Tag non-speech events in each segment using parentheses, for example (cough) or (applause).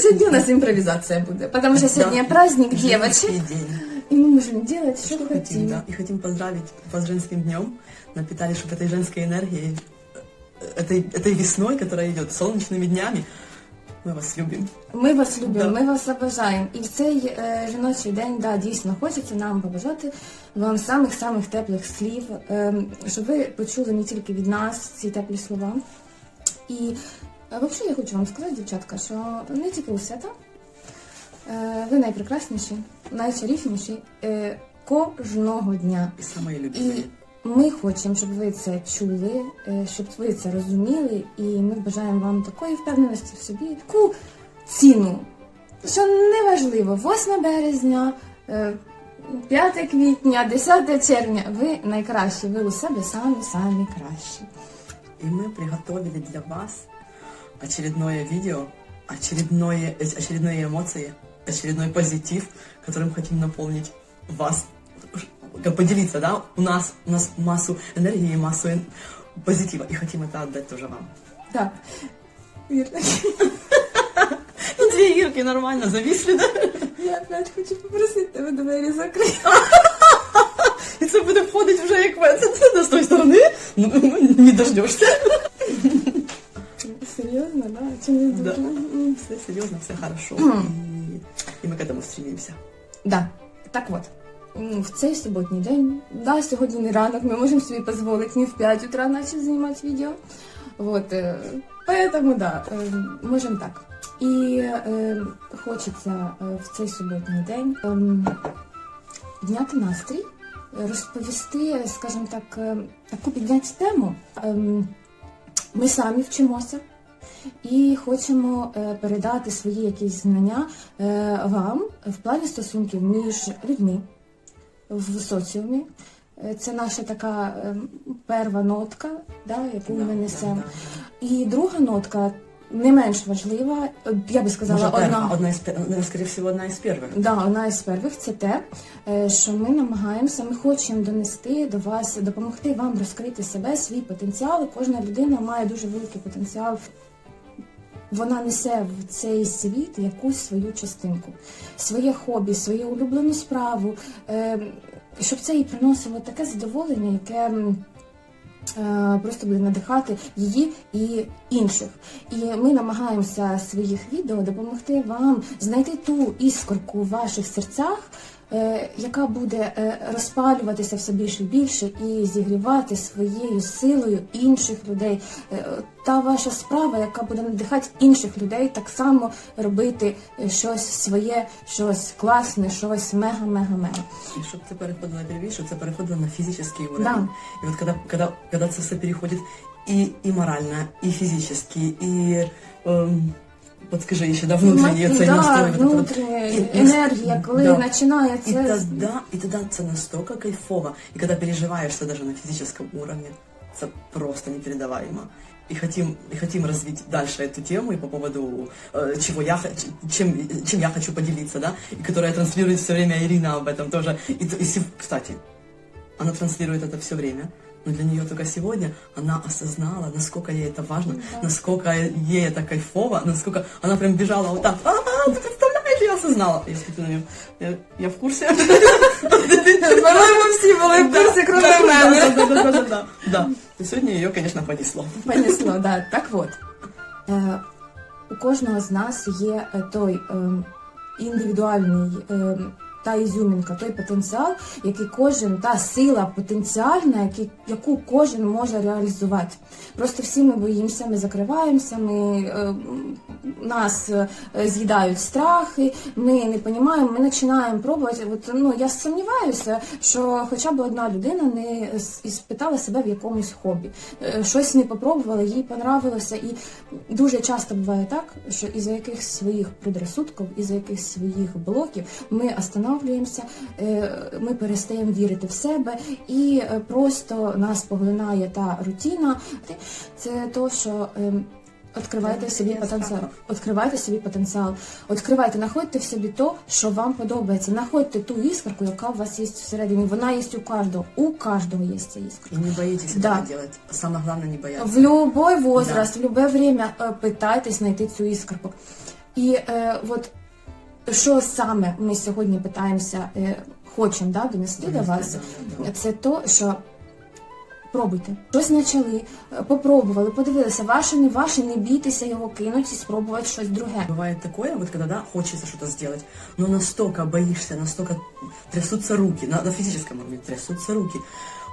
сьогодні у нас імпровізація буде, тому що сьогодні Да. праздник Женский дівчат, день. і ми можемо робити, що Что хотим, хотімо. да. И хотим поздравить вас с женским днем. Напитали, чтобы этой женской энергией, э, этой, этой весной, которая идет, солнечными днями, мы вас любим. Ми вас любимо, Да. ми вас обожаємо. І в цей е, жіночий день, да, дійсно хочеться нам побажати вам самих-самих теплих слів, е, щоб ви почули не тільки від нас ці теплі слова. І е, взагалі я хочу вам сказати, дівчатка, що не тільки у свята, е, ви найпрекрасніші, найчарівніші е, кожного дня. И самые І любимые. ми хочемо, щоб ви це чули, е, щоб ви це розуміли, і ми бажаємо вам такої впевненості в собі, таку ціну, що неважливо, 8 березня, е, 5 квітня, 10 червня, ви найкращі, ви у себе самі-самі кращі. И мы приготовили для вас очередное видео, очередное, э, очередные эмоции, очередной позитив, которым хотим наполнить вас. Как поделиться, да? У нас, у нас массу энергии, массу эн- позитива, и хотим это отдать тоже вам. Так, вірно. Ну, две Ирки нормально зависли, да? Я опять хочу попросити тебе двері закрити. І це буде входить вже як це з тої сторони. Ну, не дождешься. Серйозно, да? Чи не Да. дуже? М. Все серьезно, все хорошо. И, и мы к этому стремимся. Да. Так от, м, в цей суботній день, да, сьогодні не ранок, ми можемо собі дозволити не в 5 утра наче знімати відео. Вот, э, поэтому, да, э, можемо так. І э, хочеться э, в цей суботній день ем, підняти настрій, розповісти, скажімо так, е, таку підняти тему. Ем, Ми самі вчимося і хочемо е, передати свої якісь знання е, вам в плані стосунків між людьми в соціумі. Е, Це наша така перва нотка, да, яку Да, ми несемо. да. І друга нотка не менш важлива, я би сказала, Може, одна. одна, із, скоріше всього, одна із перших. Да, одна із перших це те, що ми намагаємося, ми хочемо донести до вас, допомогти вам розкрити себе, свій потенціал. Кожна людина має дуже великий потенціал. Вона несе в цей світ якусь свою частинку, своє хобі, свою улюблену справу, е, щоб це їй приносило таке задоволення, яке е, просто буде надихати її і інших. І ми намагаємося своїх відео допомогти вам знайти ту іскорку у ваших серцях, яка буде е, розпалюватися все більше і більше і зігрівати своєю силою інших людей. Е, Та ваша справа, яка буде надихати інших людей, так само робити е, щось своє, щось класне, щось мега-мега-мега. І щоб це переходило первіше, щоб це переходило на фізичний уровень. Да. І от коли, коли, коли це все переходить і, і морально, і фізично, і ем, подскажи ще, да, внутрішній Ма- цей да, настрой. вот это вот. внутрішня І- енергія, коли Да. починається. И тогда, и тогда это настолько кайфово. И когда переживаешь это даже на физическом уровне, это просто непередаваемо. И хотим, и хотим развить дальше эту тему и по поводу э, чего я хочу, чем, чем я хочу поделиться, да, и которая транслирует все время Ирина об этом тоже. И, т- и сев- кстати, она транслирует это все время, но для нее только сегодня она осознала, насколько ей это важно, насколько ей это кайфово, насколько она прям бежала вот так, а, ты представляешь, я осознала. Я смотрю на нее, я, я в курсе. По-моєму, всі були в курсі, крім Да, мене. да, да, да, да, да. Да. И сегодня ее, конечно, понесло. Понесло, да. Так от, е, у кожного з нас є е, той е, індивідуальний е, та ізюмінка, той потенціал, який кожен, та сила потенціальна, який, яку кожен може реалізувати. Просто всі ми боїмося, ми закриваємося, ми, е, нас е, з'їдають страхи, ми не розуміємо, ми починаємо пробувати. От, ну, я сумніваюся, що хоча б одна людина не спитала себе в якомусь хобі. Е, Щось не попробувала, їй понравилося. І дуже часто буває так, що із-за якихось своїх предрассудків, із-за якихось своїх блоків ми останавливаємося, е, ми перестаємо вірити в себе, і е, просто нас поглинає та рутина. Це то, що. ем, Відкривайте собі потенціал. страхов. Відкривайте собі потенціал. Відкривайте, знаходьте в собі то, що вам подобається. Знаходьте ту іскорку, яка у вас є всередині. Вона є у кожного. У кожного є ця іскорка. И не боитесь Да. этого делать. Самое главное не бояться. В любой возраст, в любое время е, питайтесь знайти цю іскорку. І е, от що саме ми сьогодні питаємося, е, хочемо да, донести до вас, це то, що пробуйте. Щось почали, е, попробували, подивилися, ваше, не ваше, не бійтеся його кинути і спробувати щось друге. Бывает такое, вот когда, да, хочется что-то сделать, но настолько боишься, настолько трясутся руки, на, на физическом уровне трясутся руки,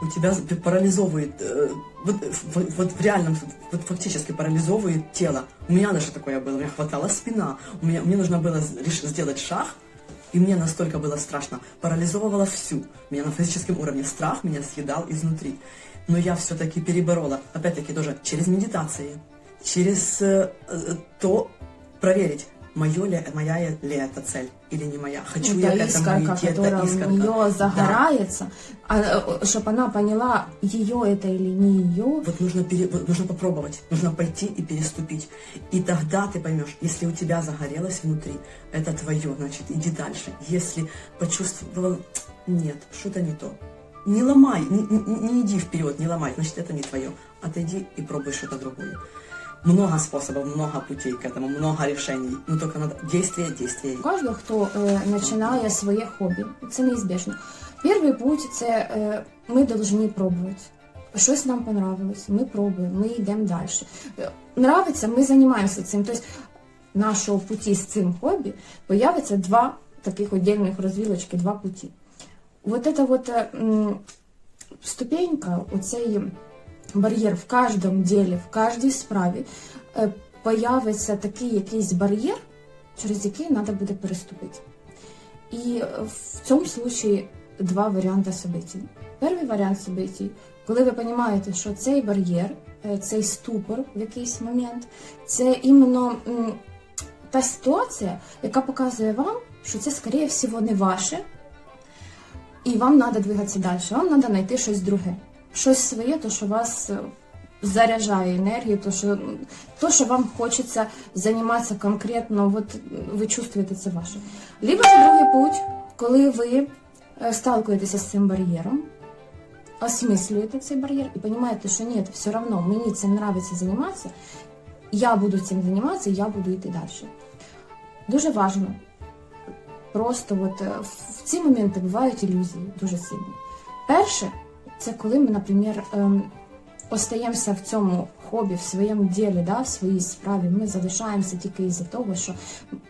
у тебя парализовывает, э, вот, в, вот в реальном, вот фактически парализовывает тело. У меня даже такое было, у меня хватала спина, у меня, мне нужно было лишь сделать шаг, и мне настолько было страшно, парализовывало всю. Меня на физическом уровне страх меня съедал изнутри. Но я все-таки переборола, опять-таки тоже через медитации, через э, э, то проверить, моё ли, моя ли это цель или не моя. Хочу Вот я к этому искорка, идти, это искорка. нее загорается, чтобы она поняла, ее это или не ее. Вот нужно, пере- вот нужно попробовать, нужно пойти и переступить. И тогда ты поймешь, если у тебя загорелось внутри, это твое, значит, иди дальше. Если почувствовал, нет, что-то не то. Не ломай, не, не- не иди вперед, не ломай, значит, это не твое. Отойди и пробуй что-то другое. Много способов, много путей к этому, много решений. Но только надо действие, действие. У кожного, хто е, починає своє хобі, це неізбіжно. Перший путь це е, ми повинні пробувати. Щось нам понравилось, ми пробуємо, ми йдемо далі. Е, Нравиться, ми займаємося цим. Тобто нашого путі з цим хобі появиться два таких віддільних розвілочки, два путі. Вот эта вот ступенька, оцей бар'єр в кожному ділі, в кожній справі, е, появиться такий якийсь бар'єр, через який треба буде переступити. І в цьому случаї два варіанти событий. Перший варіант событий, коли ви розумієте, що цей бар'єр, е, цей ступор в якийсь момент, це іменно та ситуація, яка показує вам, що це, скоріше всього, не ваше, і вам треба двигатися далі, вам треба знайти щось друге. Щось своє, то, що вас е, заряджає енергію, то, що, то, що вам хочеться займатися конкретно, от ви чувствуєте це ваше. Либо ж другий путь, коли ви е, сталкуєтеся з цим бар'єром, осмислюєте цей бар'єр і розумієте, що ні, все одно мені цим подобається займатися, я буду цим займатися, я буду йти далі. Дуже важливо просто от, е, в ці моменти бувають ілюзії дуже сильні. Перше, це коли ми, наприклад, ем, остаємося в цьому хобі, в своєму ділі, да, в своїй справі. Ми залишаємося тільки із-за того, що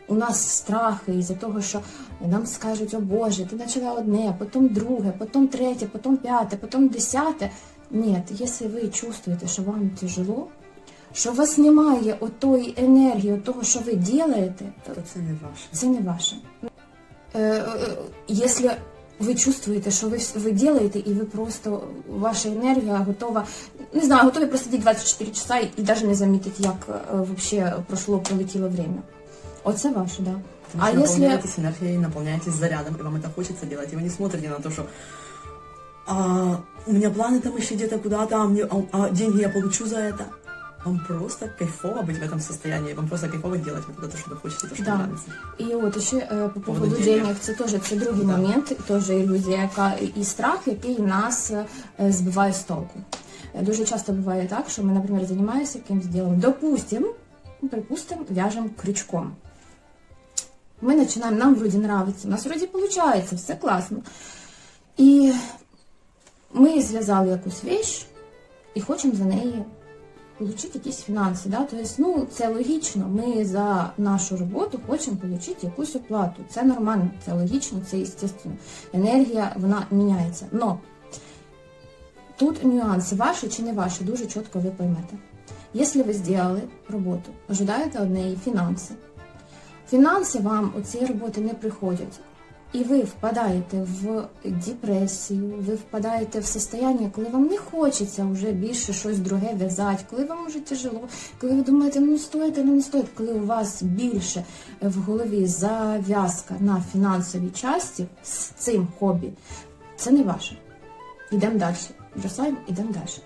у нас страхи, із-за того, що нам скажуть, о Боже, ти почала одне, потім друге, потім третє, потім п'яте, потім десяте. Ні, якщо ви чувствуєте, що вам тяжело, що у вас немає отої енергії, от того, що ви робите, То це не ваше. це не ваше. Е, е, Якщо ви чувствуєте, що ви, вс- ви делаете, і ви просто, ваша енергія готова, не знаю, готові просидіти 24 часа і, і навіть не замітити, як е, вообще пройшло, пролетіло время. Оце ваше, да. Потому А что если... наполняетесь энергией, наполняетесь зарядом, и вам это хочется делать, и вы не смотрите на то, что а, у меня планы там еще где-то куда-то, а, мне, а, а деньги я получу за это. Вам просто кайфово быть в этом состоянии, вам просто кайфово делать вот это, то, что вы хотите, то, что Да. вам нравится. І от ще е, по поводу Поводу денег, денег. це теж це другий Да. момент, теж ілюзія, яка і страх, який нас е, збиває з толку. Е, Дуже часто буває так, що ми, наприклад, займаємося якимось ділом. Допустим, ну, припустим, в'яжемо крючком. Ми починаємо, нам вроді нравиться, у нас вроді виходить, все класно. І ми зв'язали якусь вещь і хочемо за неї отримати якісь фінанси. Да? Тобто, ну, це логічно. Ми за нашу роботу хочемо отримати якусь оплату. Це нормально, це логічно, це естественно. Енергія вона міняється. Но тут нюанси, ваші чи не ваші, дуже чітко ви поймете. Якщо ви зробили роботу, ожидаєте од неї фінанси. Фінанси вам у цієї роботи не приходять. І ви впадаєте в депресію, ви впадаєте в состояние, коли вам не хочеться вже більше щось друге в'язати, коли вам вже тяжело, коли ви думаєте, ну стоїть, ну не стоїть, коли у вас більше в голові зав'язка на фінансовій часті з цим хобі, це не ваше. Йдемо далі. Бросаємо, йдемо далі.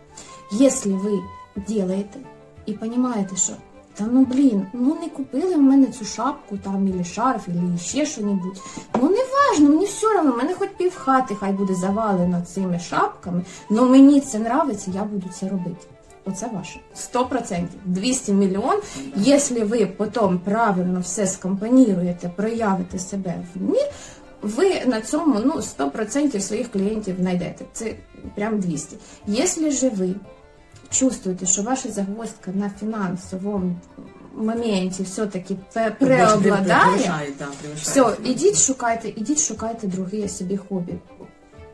Якщо ви робите і розумієте, що та ну блін, ну не купили в мене цю шапку там, ілі шарф, ілі ще що-небудь. Ну не важно, мені все одно, в мене хоч пів хати хай буде завалено цими шапками, але мені це нравиться, я буду це робити. оце ваше. 100%. 200 мільйон. Якщо ви потім правильно все скомпоніруєте, проявите себе в мір, ви на цьому ну, 100% своїх клієнтів знайдете. Це прям 200. Якщо же ви чувствуєте, що ваша загвоздка на фінансовому моменті все-таки преобладає, все, ідіть шукайте, ідіть шукайте другі собі хобі.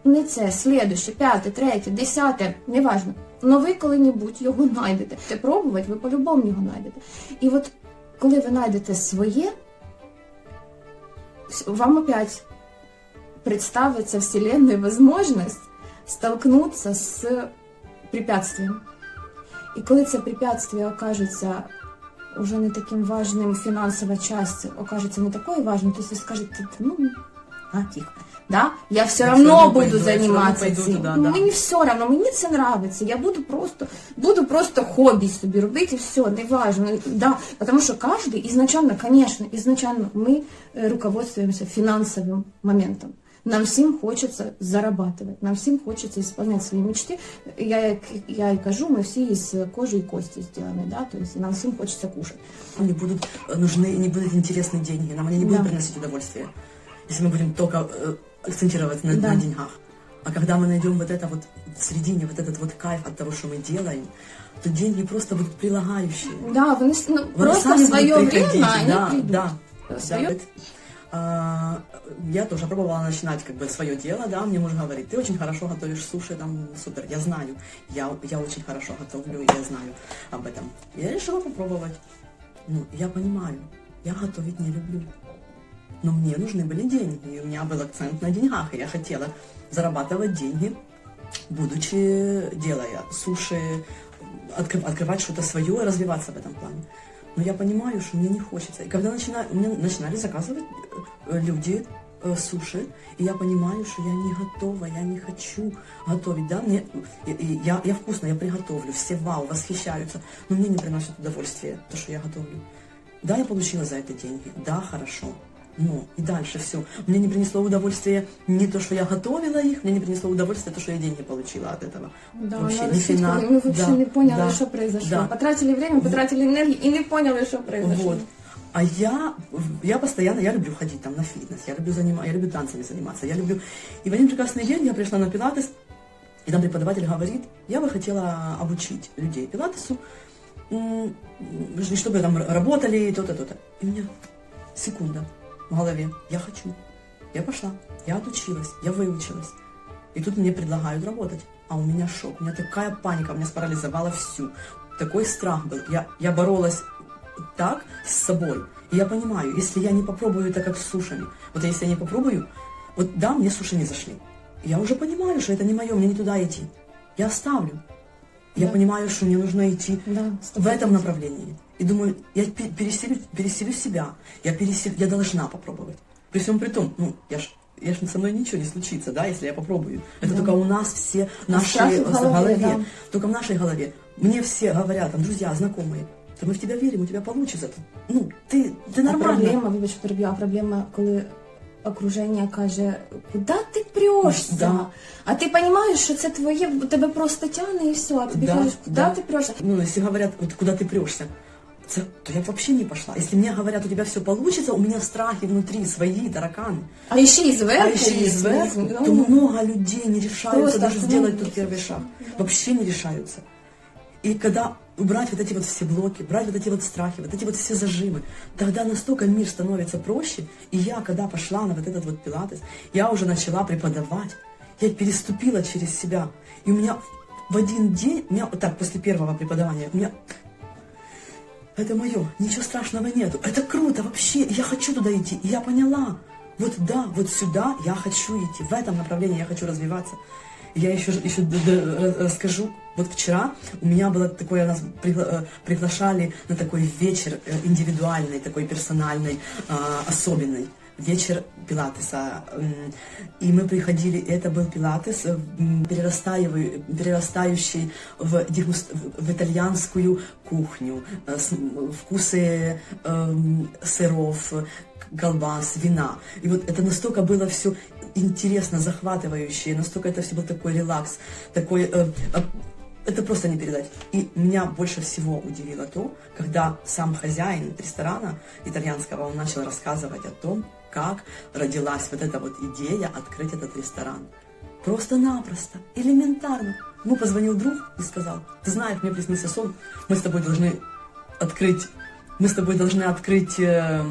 Не це, слідуще, п'яте, третє, десяте, неважно. Но ви коли-небудь його знайдете. Те пробувати, ви по-любому його знайдете. І от коли ви знайдете своє, вам опять представится вселенной возможность столкнуться з препятствием. І коли це препятствие окажеться уже не таким важным, финансовая часть окажется не такой важной, то есть вы скажете, ну, а, тихо, да, я все Я равно всё равно буду пойду, я всё равно заниматься пойду цим. туда, Ну, да. Мені все равно, мені це нравиться, я буду просто, буду просто хобі собі робити, і все, не важно, да, потому что каждый изначально, конечно, изначально мы э, руководствуемся финансовым моментом. Нам всім хочеться зарабатывать, нам всім хочеться исполнять свої мечти. Я, як я і кажу, ми всі із кожи і кості сделаны, да, то есть нам всім хочеться кушать. не будут э, нужны, не будут интересны деньги, нам они не будут Да. приносить удовольствие. Если мы будем только э, акцентироваться на, Да. на деньгах. А когда мы найдем вот это вот в середине, вот этот вот кайф от того, что мы делаем, то деньги просто будут прилагающие. Да, вони с- ну, Вони просто самі в свое будуть приходити, время они да, придут. да. Своё- Да, это- а, я тоже пробовала начинать как бы свое дело, да, мне муж говорит, ты очень хорошо готовишь суши, там, супер, я знаю, я, я очень хорошо готовлю, я знаю об этом. Я решила попробовать. Ну, я понимаю, я готовить не люблю. Но мне нужны были деньги, и у меня был акцент на деньгах, и я хотела зарабатывать деньги, будучи, делая суши, откры- открывать что-то свое и развиваться в этом плане. Но я понимаю, что мне не хочется. И когда начина, мне начинали заказывать э, люди э, суши, и я понимаю, что я не готова, я не хочу готовить, да, мне, и- и я, я вкусно, я приготовлю, все вау, восхищаются, но мне не приносит удовольствия то, что я готовлю. Да, я получила за это деньги, да, хорошо, но и дальше все. Мне не принесло удовольствия не то, что я готовила их, мне не принесло удовольствия то, что я деньги получила от этого. Да, Вообще, на ни фина. мы вообще Да, не поняли, да, что произошло. да. Потратили время, потратили энергию и не поняли, что произошло. Вот. А я, я постоянно, я люблю ходить там на фитнес, я люблю, занима, я люблю танцами заниматься, я люблю... И в один прекрасный день я пришла на пилатес, и там преподаватель говорит, я бы хотела обучить людей пилатесу, чтобы там работали, то-то, то-то. И у меня секунда в голове, я хочу. Я пошла, я отучилась, я выучилась. И тут мне предлагают работать. А у меня шок, у меня такая паника, меня спарализовала всю. Такой страх был. Я, я боролась так с собой. И я понимаю, если я не попробую это как с сушами, вот если я не попробую, вот да, мне суши не зашли. Я уже понимаю, что это не мое, мне не туда идти. Я оставлю. Я Да. понимаю, что мне нужно идти Да, в этом направлении. И думаю, я пе- переселю, переселю себя. Я, переселю, я должна попробовать. При всем при том, ну, я ж, я ж со мной ничего не случится, да, если я попробую. Это Да. только у нас все наши страхи в в голове, голове. да. Только в нашей голове. Мне все говорят, там, друзья, знакомые, да мы в тебя верим, у тебя получится. Ты- Ну, ты, ты А нормально. проблема, вибач, що переб'ю, а проблема, коли окруження каже, куди ти прешся? Да. А ти розумієш, що це твоє, тебе просто тягне і все, а тобі Да, кажуть, куди да. ти прешся? Ну, если говорят, вот куда ты прешься, Це- то я б вообще не пошла. Если мне говорят, у тебя все получится, у меня страхи внутри, свои тараканы. А ще й зверху. А еще и сверху, ну, то много людей не решаются Просто даже сделать тот остановиться. первый шаг. Вообще не решаются. И когда убрать вот эти вот все блоки, брать вот эти вот страхи, вот эти вот все зажимы, тогда настолько мир становится проще. И я, когда пошла на вот этот вот пилатес, я уже начала преподавать. Я переступила через себя. И у меня в один день, у меня вот так, после первого преподавания, у меня это мое, ничего страшного нету. Это круто вообще, я хочу туда идти. И я поняла, вот да, вот сюда я хочу идти, в этом направлении я хочу развиваться. Я еще, еще д- д- ра- расскажу. Вот вчера у меня было такое, нас пригла- э, приглашали на такой вечер э, индивидуальный, такой персональный, а, особенный Вечер пилатеса. И мы приходили, это был пилатес, э, перерастающий в, в- итальянскую кухню, э, вкусы эм, сыров, колбас, вина. И вот это настолько было все интересно, захватывающе, настолько это все был такой релакс, такой э, э, это просто не передать. И меня больше всего удивило то, когда сам хозяин ресторана итальянского, он начал рассказывать о том, как родилась вот эта вот идея открыть этот ресторан. Просто-напросто, элементарно. Ему позвонил друг и сказал, ты знаешь, мне приснился сон, мы с тобой должны открыть, мы с тобой должны открыть э,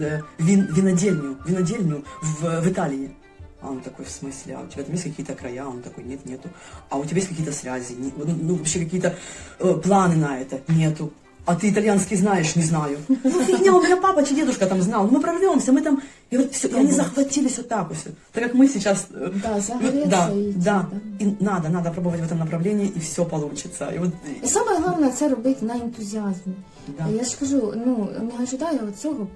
э, вин- винодельню, винодельню в, в Италии. А он такой, в смысле, а у тебя там есть какие-то края? Он такой, нет, нету. А у тебя есть какие-то связи? Не- ну, ну, вообще какие-то э, планы на это? Нету. А ты итальянский знаешь? Не знаю. Ну, фигня, у меня папа чи дедушка там знал. Ну, мы прорвемся, мы там... И вот все, и они захватились вот так вот. всё. Так как мы сейчас... э, Да, загореться да, и идти, да. да. И надо, надо пробовать в этом направлении, и все получится. И вот, І саме головне це робити на ентузіазмі. да. Я ж кажу, ну не ожидаю цього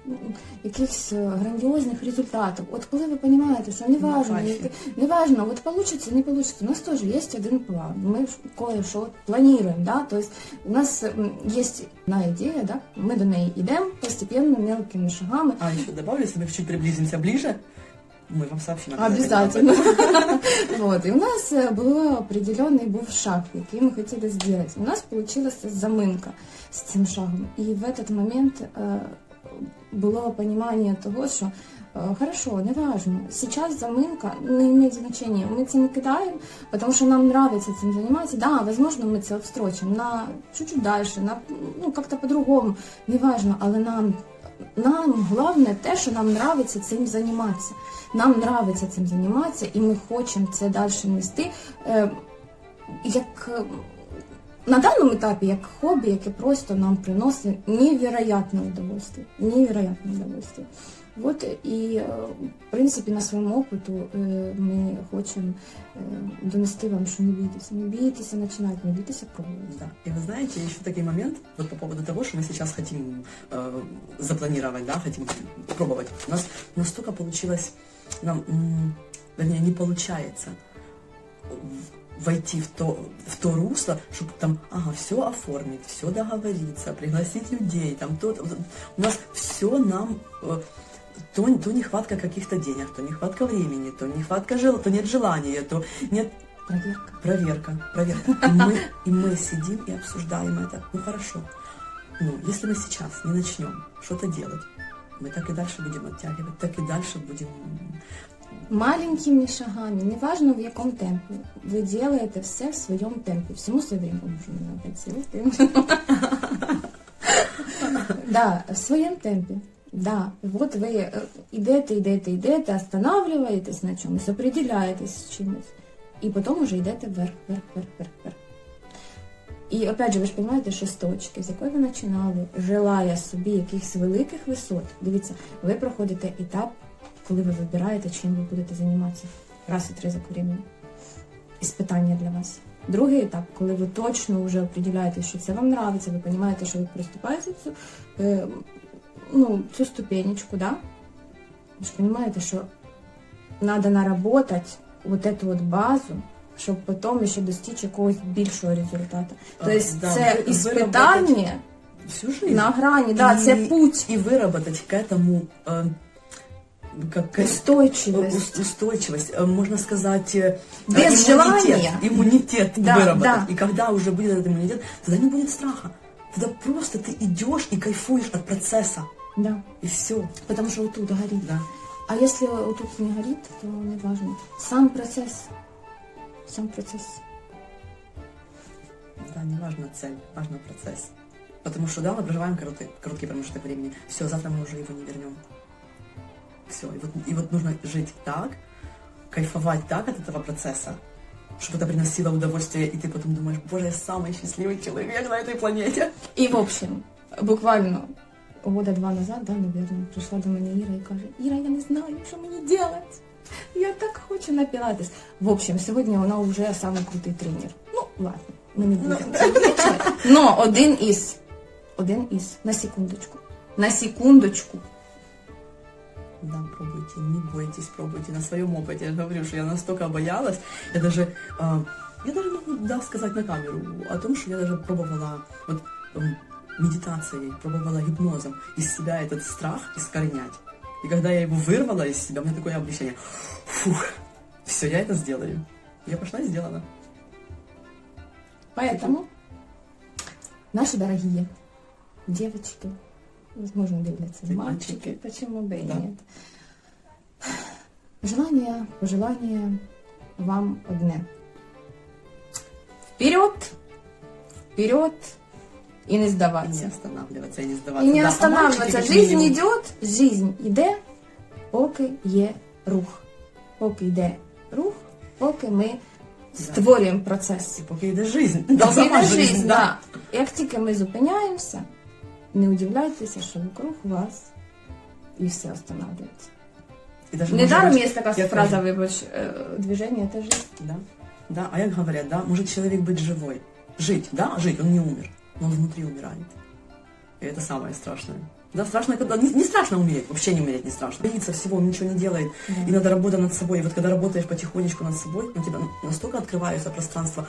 якихось е, грандіозних результатів. От коли ви розумієте, що не важно, кайфі. не важно, от получится, не получится. У нас теж є один план. Ми кое-що плануємо, да? Тобто у нас є одна ідея, да? ми до неї йдемо постепенно, мелкими шагами. А еще добавлю, если мы чуть приблизимся ближе, мы вам сообщим. Обязательно. (laughs) Вот. И у нас э, был определенный був шаг, який ми хотіли зробити. У нас получилась заминка з цим шагом. І в этот момент е, було понимание того, що е, хорошо, не важно. Сейчас заминка не имеет значения. Мы це не кидаем, потому что нам нравится этим заниматься. Да, возможно, мы це отстрочим на чуть-чуть дальше, на, ну, как-то по-другому. Не важно, але нам нам головне те, що нам нравиться цим займатися. Нам нравиться цим займатися, і ми хочемо це далі нести. Е, як е, на даному етапі, як хобі, яке просто нам приносить невероятне удовольствие. Невероятне удовольствие. Вот і е, в принципі на своєму опиту е, ми хочемо е, донести вам, що не бійтеся, не бійтеся починати, не бійтеся пробувати. Да. И вы знаете, еще такой момент, вот по поводу того, что мы сейчас хотим э, запланировать, да, хотим пробовать. У нас настолько получилось, нам, м, вернее, не получается в- войти в то, в то русло, чтобы там, ага, все оформить, все договориться, пригласить людей, там то, то. у нас все нам э, то, то нехватка каких-то денег, то нехватка времени, то нехватка жел, то нет желания, то нет Проверка. Проверка, проверка. (laughs) И мы, и мы сидим и обсуждаем это. Ну хорошо. Ну, если мы сейчас не начнем что-то делать, мы так и дальше будем оттягивать, так и дальше будем... Маленькими шагами, неважно в якому темпі, ви делаете все в своєму темпі. Всему своє время. О, Боже, мене опять сил. Да, в своєму темпі. Да, от ви е, ідете, йдете, йдете, останавливаєтесь на чомусь, определяєтесь з чимось. І потім вже йдете вверх, вверх, вверх, вверх, вверх. І опять же, ви ж розумієте, що з точки, з якої ви починали, желая собі якихось великих висот. Дивіться, ви проходите етап, коли ви вибираєте, чим ви будете займатися. Раз і три за времени. Іспитання для вас. Другий етап, коли ви точно вже определяєте, що це вам нравиться, ви розумієте, що ви приступаєте цю, е, ну, цю ступенечку, да? Ви ж розумієте, що треба наработать вот эту от базу, щоб потім ще достичь якогось більшого результату. А, Тобто да, це ви- іспитання Всю жизнь. на грані, да, це И- путь, И выработать к этому э, как, как- устойчивість. ус- устойчивость, э, можно сказать, э, Без иммунитет, желания. иммунитет Да, выработать. да. И когда уже будет этот иммунитет, тогда не будет страха. Тогда просто ты идешь и кайфуешь от процесса. Да. И все. Потому що отут горить. Да. А если тут не горит, то не важно. Сам процесс. Сам процесс. Да, не важна цель, важно процесс. Потому что, да, мы проживаем короткий, короткий промежуток времени. Все, завтра мы уже его не вернем. Все, и вот, и вот нужно жить так, кайфовать так от этого процесса, чтобы это приносило удовольствие, и ты потом думаешь, боже, я самый счастливый человек на этой планете. И в общем, буквально года два назад, да, наверное, прийшла до мене Іра і каже, Іра, я не знаю, що мені делать. Я так хочу на пілатес. В общем, сьогодні вона вже самий крутий тренер. Ну, ладно, ми не будемо. Но один із. Один із. На секундочку. На секундочку. Да, пробуйте, не бойтесь, пробуйте на своем опыте. Я говорю, что я настолько боялась, я даже, а, я даже могу да, сказать на камеру о том, что я даже пробовала вот медитацией, пробовала гипнозом из себя этот страх искоренять. И когда я его вырвала из себя, у меня такое облегчение. Фух, все, я это сделаю. Я пошла и сделала. Поэтому, наши дорогие девочки, возможно, дивляться И мальчики, мальчики. почему бы и Да. нет. Желание, пожелание вам одне. Вперед, вперед и не И не сдаваться. останавливаться, и не И сдаваться. не Да, останавливаться. Жизнь минимум, йде, жизнь іде, поки є рух. Поки йде рух, поки ми створюємо процес. И поки йде жизнь. Да, йде жизнь, жизнь, да. да. Як тільки ми зупиняємося, не удивляйтеся, що вокруг вас і все останавливається. И Недаром є така фраза, вибач, е, движення це жизнь. Да, да, а як говорят, да, может человек быть живой. Жить, да, жить, он не умер, он внутри умирает. И это самое страшное. Да, страшно, когда... Не, не страшно умереть, вообще не умереть не страшно. Боится всего, он ничего не делает. И надо работать над собой. И вот когда работаешь потихонечку над собой, у тебя настолько открывается пространство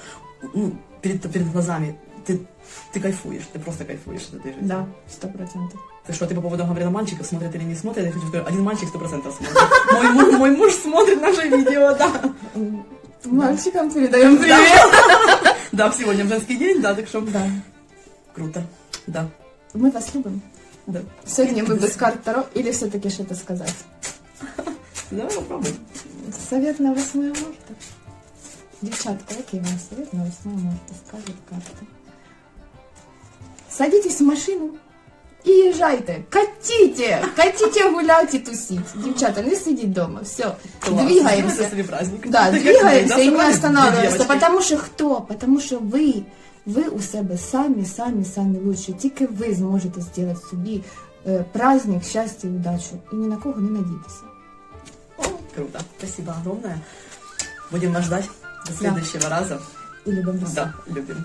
ну, перед, перед глазами, ты, ты кайфуешь, ты просто кайфуешь от этой жизни. Да, сто процентов. Ты что, ты по поводу говорила, мальчиков смотрят или не смотрят? Я хочу сказать, один мальчик сто процентов смотрит. Мой, муж- мой муж смотрит наше видео, да. Мальчикам передаем привет. Да, сегодня женский день, да, так что Да. Круто. Да, Ми вас любимо. да. Сьогодні ми без карт Таро, или все-таки що-то сказати? (laughs) Да, попробуй. Совет на 8 марта. Девчатка, який вам совет на 8 марта? Скажет карта. Садитесь в машину и езжайте. Катите! Катите гулять и тусить. Девчата, не сидіть дома. Все, Класс. двигаемся. Себе праздник. Да, (laughs) двигаемся мы, и не останавливаемся. Потому що хто? Потому що ви, ви у себе самі, самі, самі лучші. Тільки ви зможете зробити собі е, праздник, щастя і удачу. І ні на кого не надійтеся. Круто. Спасибо огромное. Будем вас ждать до следующего раза. І любимо вас. Да, любим.